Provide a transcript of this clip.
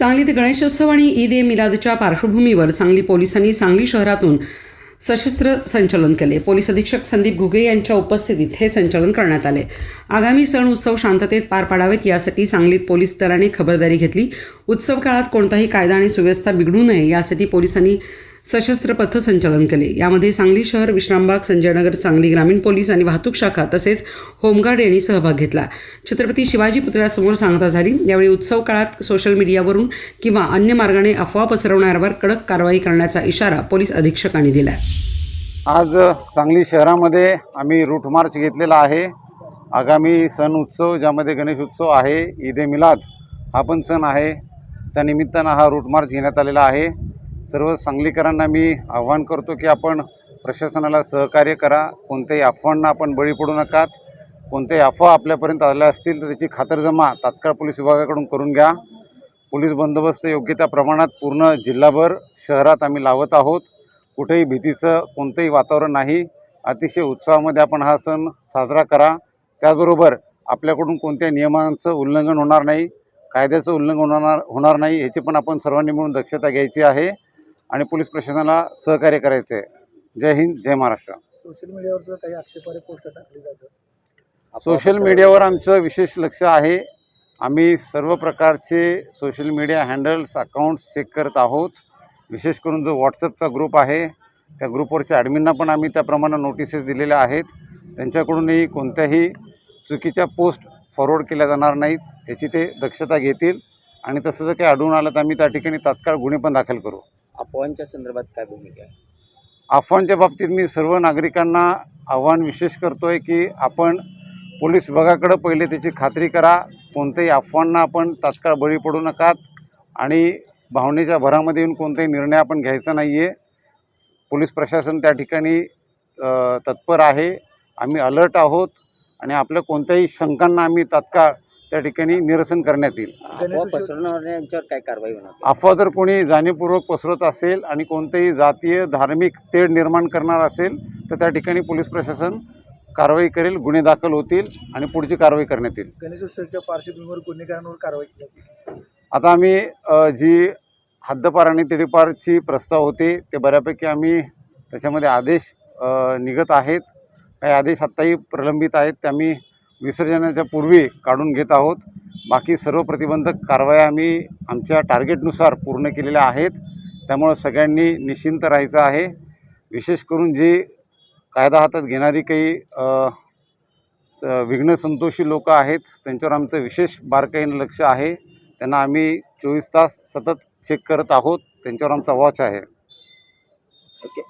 सांगलीत गणेशोत्सव आणि ईद ए मिलादच्या पार्श्वभूमीवर सांगली पोलिसांनी सांगली शहरातून सशस्त्र संचलन केले. पोलीस अधीक्षक संदीप घुगे यांच्या उपस्थितीत हे संचलन करण्यात आले. आगामी सण उत्सव शांततेत पार पाडावेत यासाठी सांगलीत पोलीस दलाने खबरदारी घेतली. उत्सव काळात कोणताही कायदा आणि सुव्यवस्था बिघडू नये यासाठी पोलिसांनी सशस्त्र पथसंचलन केले. यामध्ये सांगली शहर विश्रामबाग संजयनगर सांगली ग्रामीण पोलीस आणि वाहतूक शाखा तसेच होमगार्ड यांनी सहभाग घेतला. छत्रपती शिवाजी पुतळ्यासमोर सांगता झाली यावेळी उत्सव काळात सोशल मीडियावरून किंवा अन्य मार्गाने अफवा पसरवणाऱ्यावर कडक कारवाई करण्याचा इशारा पोलीस अधीक्षकांनी दिला आज सांगली शहरामध्ये आम्ही रूट मार्च घेतलेला आहे. आगामी सण उत्सव ज्यामध्ये गणेश उत्सव आहे ईद ए मिलाद हा पण सण आहे. त्यानिमित्तानं हा रूट मार्च घेण्यात आलेला आहे. सर्व सांगलीकरांना मी आव्हान करतो की आपण प्रशासनाला सहकार्य करा. कोणत्याही अफवांना आपण बळी पडू नकात. कोणत्याही अफवा आपल्यापर्यंत आल्या असतील तर त्याची खातरजमा तात्काळ पोलीस विभागाकडून करून घ्या. पोलीस बंदोबस्त योग्य त्या प्रमाणात पूर्ण जिल्हाभर शहरात आम्ही लावत आहोत. कुठेही भीतीचं कोणतंही वातावरण नाही. अतिशय उत्साहामध्ये आपण हा सण साजरा करा. त्याचबरोबर आपल्याकडून कोणत्या नियमांचं उल्लंघन होणार नाही. कायद्याचं उल्लंघन होणार होणार नाही याची पण आपण सर्वांनी मिळून दक्षता घ्यायची आहे. आणि पोलीस प्रशासनाला सहकार्य करायचं. आहे जय हिंद जय महाराष्ट्र. सोशल मीडियावर सुद्धा काही आक्षेपार्ह पोस्ट टाकली जातात. सोशल मीडियावर आमचं विशेष लक्ष आहे. आम्ही सर्व प्रकारचे social media handles accounts check करत आहोत. विशेष करून जो व्हॉट्सअपचा ग्रुप आहे त्या ग्रुपवरच्या ॲडमिनना पण आम्ही त्याप्रमाणे नोटिसेस दिलेल्या आहेत. त्यांच्याकडूनही कोणत्याही चुकीच्या पोस्ट फॉरवर्ड केल्या जाणार नाहीत याची ते दक्षता घेतील. आणि तसं जर काही आढळून आलं तर आम्ही त्या ठिकाणी तात्काळ गुन्हे पण दाखल करू. अफवांच्या संदर्भात काय भूमिका आहे? अफवांच्या बाबतीत मी सर्व नागरिकांना आव्हान विशेष करतो आहे की आपण पोलीस विभागाकडं पहिले त्याची खात्री करा. कोणत्याही अफवांना आपण तात्काळ बळी पडू नकात आणि भावनेच्या भरामध्ये येऊन कोणताही निर्णय आपण घ्यायचा नाही आहे पोलीस प्रशासन त्या ठिकाणी तत्पर आहे. आम्ही अलर्ट आहोत आणि आपल्या कोणत्याही शंकांना आम्ही तात्काळ त्या ठिकाणी निरसन करण्यात येईल. पसरवणाऱ्यांच्यावर काय कारवाई होणार? अफवा जर कोणी जाणीवपूर्वक पसरवत असेल आणि कोणतेही जातीय धार्मिक तेढ निर्माण करणार असेल तर त्या ठिकाणी पोलीस प्रशासन कारवाई करेल गुन्हे दाखल होतील आणि पुढची कारवाई करण्यात येईल. गणेशोत्सवाच्या पार्श्वभूमीवर गुन्हेगारांवर कारवाई केली आता आम्ही जी हद्दपार आणि तिडीपारची प्रस्ताव होते ते बऱ्यापैकी आम्ही त्याच्यामध्ये आदेश निघत आहेत. काही आदेश आत्ताही प्रलंबित आहेत ते आम्ही विसर्जनाच्या पूर्वी काढून घेत आहोत. बाकी सर्व प्रतिबंधक कारवाया आम्ही आमच्या टार्गेटनुसार पूर्ण केलेल्या आहेत. त्यामुळं सगळ्यांनी निश्चिंत राहायचं आहे. विशेष करून जी कायदा हातात घेणारी काही विघ्न संतोषी लोक आहेत त्यांच्यावर आमचं विशेष बारकाईनं लक्ष आहे. त्यांना आम्ही चोवीस तास सतत चेक करत आहोत. त्यांच्यावर आमचा वॉच आहे. ओके